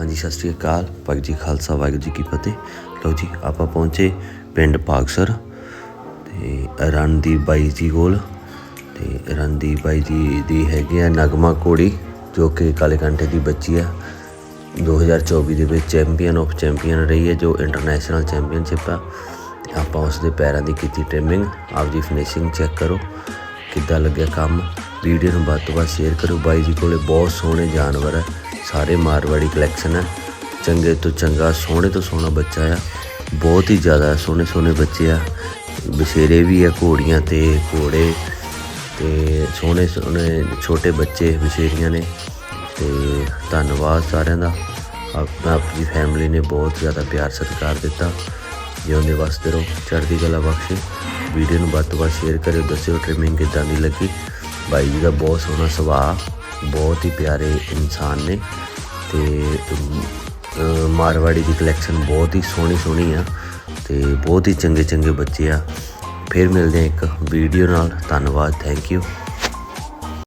ਹਾਂਜੀ, ਸਤਿ ਸ਼੍ਰੀ ਅਕਾਲ। ਵਾਹਿਗੁਰੂ ਜੀ ਖਾਲਸਾ, ਵਾਹਿਗੁਰੂ ਜੀ ਕੀ ਫਤਿਹ। ਲਓ ਜੀ, ਆਪਾਂ ਪਹੁੰਚੇ ਪਿੰਡ ਪਾਕਸਰ ਤੇ ਰਣਦੀਪ ਬਾਈ ਜੀ ਕੋਲ। ਤੇ ਰਣਦੀਪ ਬਾਈ ਜੀ ਦੀ ਹੈਗੀ ਆ ਨਗਮਾ ਕੋੜੀ ਜੋ ਕਿ ਕਾਲੇ ਕੰਠੇ ਦੀ ਬੱਚੀ ਆ। 2024 ਦੇ ਵਿੱਚ ਚੈਂਪੀਅਨ ਆਫ ਚੈਂਪੀਅਨ ਰਹੀ ਹੈ, ਜੋ ਇੰਟਰਨੈਸ਼ਨਲ ਚੈਂਪੀਅਨਸ਼ਿਪ ਆ। ਤੇ ਆਪਾਂ ਉਸ ਦੇ ਪੈਰਾਂ ਦੀ ਕੀਤੀ ਟ੍ਰਿਮਿੰਗ ਆਪਦੀ ਫਿਨਿਸ਼ਿੰਗ ਚੈੱਕ ਕਰੋ, ਕਿੱਦਾਂ ਲੱਗਿਆ ਕੰਮ। ਵੀਡੀਓ ਨੂੰ ਵੱਧ ਤੋਂ ਵੱਧ ਸ਼ੇਅਰ ਕਰੋ ਬਾਈ ਜੀ ਕੋਲੇ ਬਹੁਤ ਸੋਹਣੇ ਜਾਨਵਰ ਹੈ ਸਾਰੇ ਮਾਰਵਾੜੀ ਕਲੈਕਸ਼ਨ ਹੈ। ਚੰਗੇ ਤੋਂ ਚੰਗਾ, ਸੋਹਣੇ ਤੋਂ ਸੋਹਣਾ ਬੱਚਾ ਆ। ਬਹੁਤ ਹੀ ਜ਼ਿਆਦਾ ਸੋਹਣੇ ਸੋਹਣੇ ਬੱਚੇ ਆ। ਬਸ਼ੇਰੇ ਵੀ ਆ ਘੋੜੀਆਂ ਤੇ, ਘੋੜੇ ਤੇ, ਸੋਹਣੇ ਸੋਹਣੇ ਛੋਟੇ ਬੱਚੇ ਬਸ਼ੇਰੀਆਂ ਨੇ। ਤੇ ਧੰਨਵਾਦ ਸਾਰਿਆਂ ਦਾ। ਆਪਣਾ ਆਪਣੀ ਫੈਮਿਲੀ ਨੇ ਬਹੁਤ ਜ਼ਿਆਦਾ ਪਿਆਰ ਸਤਿਕਾਰ ਦਿੱਤਾ। ਜਿਉਂਦੇ ਵਾਸਤੇ ਰਹੋ, ਚੜ੍ਹਦੀ ਕਲਾ ਬਖਸ਼ੇ। ਵੀਡੀਓ ਨੂੰ ਵੱਧ ਤੋਂ ਵੱਧ ਸ਼ੇਅਰ ਕਰਿਓ, ਦੱਸਿਓ ਟ੍ਰਿਮਿੰਗ ਕਿੱਦਾਂ ਦੀ ਲੱਗੀ। ਬਾਈ ਜੀ ਦਾ ਬਹੁਤ ਸੋਹਣਾ ਸੁਭਾਅ, ਬਹੁਤ ਹੀ ਪਿਆਰੇ ਇਨਸਾਨ ਨੇ ਤੇ ਮਾਰਵਾੜੀ ਦੀ ਕਲੈਕਸ਼ਨ ਬਹੁਤ ਹੀ ਸੋਹਣੀ ਸੋਹਣੀ ਆ ਤੇ ਬਹੁਤ ਹੀ ਚੰਗੇ ਚੰਗੇ ਬੱਚੇ ਆ। ਫਿਰ ਮਿਲਦੇ ਆ ਇੱਕ ਵੀਡੀਓ ਨਾਲ। ਧੰਨਵਾਦ ਥੈਂਕ ਯੂ